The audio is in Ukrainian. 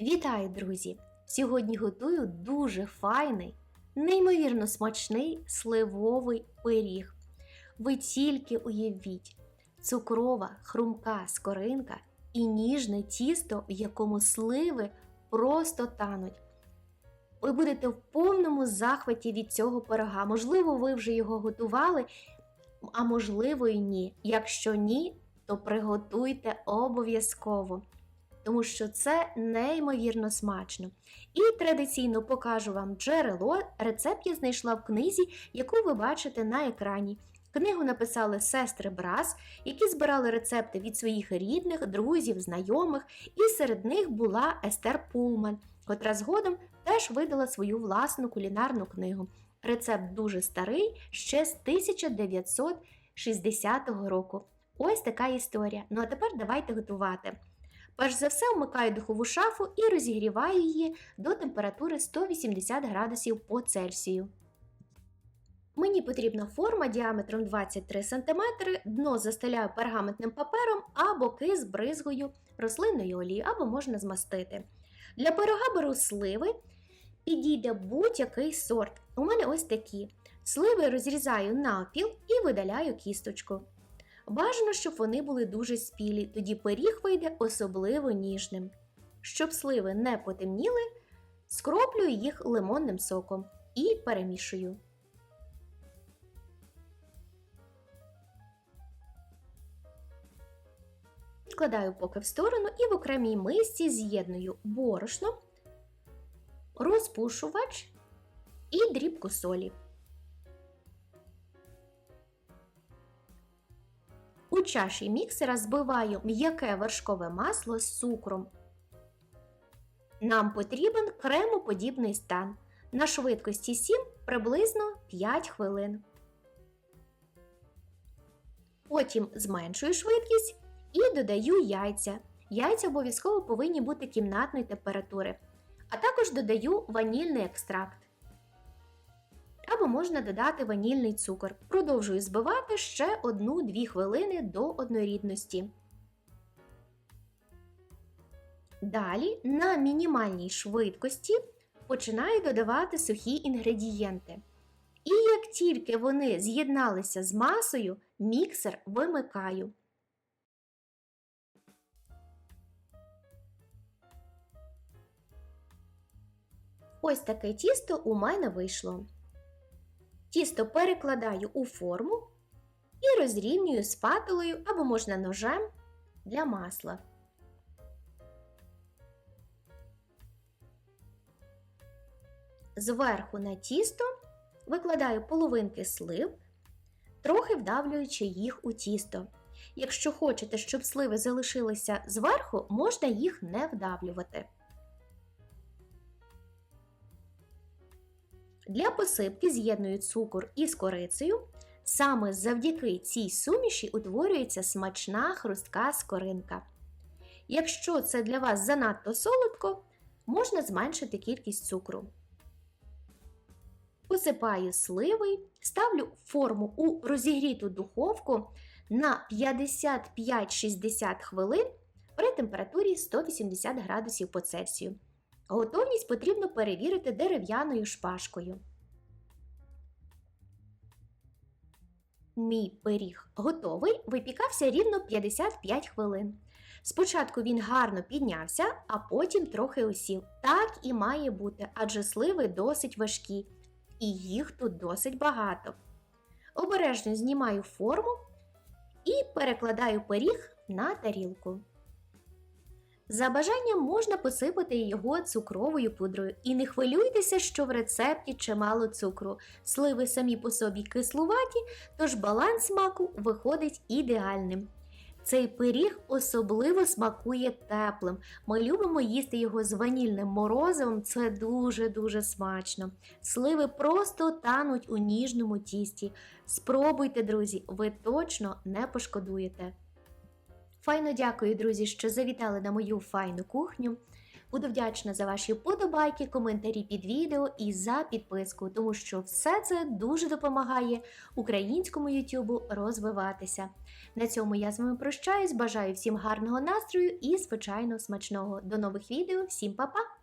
Вітаю, друзі! Сьогодні готую дуже файний, неймовірно смачний сливовий пиріг. Ви тільки уявіть, цукрова, хрумка скоринка і ніжне тісто, в якому сливи просто тануть. Ви будете в повному захваті від цього пирога. Можливо, ви вже його готували, а можливо і ні. Якщо ні, то приготуйте обов'язково тому що це неймовірно смачно. І традиційно покажу вам джерело. Рецепт я знайшла в книзі, яку ви бачите на екрані. Книгу написали сестри Брас, які збирали рецепти від своїх рідних, друзів, знайомих, і серед них була Естер Пулман, котра згодом теж видала свою власну кулінарну книгу. Рецепт дуже старий, ще з 1960 року. Ось така історія. Ну а тепер давайте готувати. Перш за все вмикаю духову шафу і розігріваю її до температури 180 градусів по Цельсію. Мені потрібна форма діаметром 23 см, дно застеляю пергаментним папером а боки збризгою рослинною олією або можна змастити. Для пирога беру сливи, підійде будь-який сорт. У мене ось такі. Сливи розрізаю навпіл і видаляю кісточку. Бажано, щоб вони були дуже спілі, тоді пиріг вийде особливо ніжним. Щоб сливи не потемніли, скроплюю їх лимонним соком і перемішую. Відкладаю поки в сторону і в окремій мисці з'єдную борошно, розпушувач і дрібку солі. У чаші міксера збиваю м'яке вершкове масло з цукром. Нам потрібен кремоподібний стан. На швидкості 7 приблизно 5 хвилин. Потім зменшую швидкість і додаю яйця. Яйця обов'язково повинні бути кімнатної температури. А також додаю ванільний екстракт або можна додати ванільний цукор. Продовжую збивати ще 1-2 хвилини до однорідності. Далі на мінімальній швидкості починаю додавати сухі інгредієнти. І як тільки вони з'єдналися з масою, міксер вимикаю. Ось таке тісто у мене вийшло. Тісто перекладаю у форму і розрівнюю спатулою або можна ножем для масла. Зверху на тісто викладаю половинки слив, трохи вдавлюючи їх у тісто. Якщо хочете, щоб сливи залишилися зверху, можна їх не вдавлювати. Для посипки з'єдную цукор із корицею. Саме завдяки цій суміші утворюється смачна хрустка скоринка. Якщо це для вас занадто солодко, можна зменшити кількість цукру. Посипаю сливи, ставлю форму у розігріту духовку на 55-60 хвилин при температурі 180 градусів по Цельсію. Готовність потрібно перевірити дерев'яною шпажкою. Мій пиріг готовий, випікався рівно 55 хвилин. Спочатку він гарно піднявся, а потім трохи осів. Так і має бути, адже сливи досить важкі, і їх тут досить багато. Обережно знімаю форму і перекладаю пиріг на тарілку. За бажанням можна посипати його цукровою пудрою. І не хвилюйтеся, що в рецепті чимало цукру. Сливи самі по собі кислуваті, тож баланс смаку виходить ідеальним. Цей пиріг особливо смакує теплим. Ми любимо їсти його з ванільним морозивом, це дуже-дуже смачно. Сливи просто тануть у ніжному тісті. Спробуйте, друзі, ви точно не пошкодуєте. Файно дякую, друзі, що завітали на мою файну кухню. Буду вдячна за ваші вподобайки, коментарі під відео і за підписку, тому що все це дуже допомагає українському Ютубу розвиватися. На цьому я з вами прощаюсь. Бажаю всім гарного настрою і, звичайно, смачного. До нових відео. Всім па-па!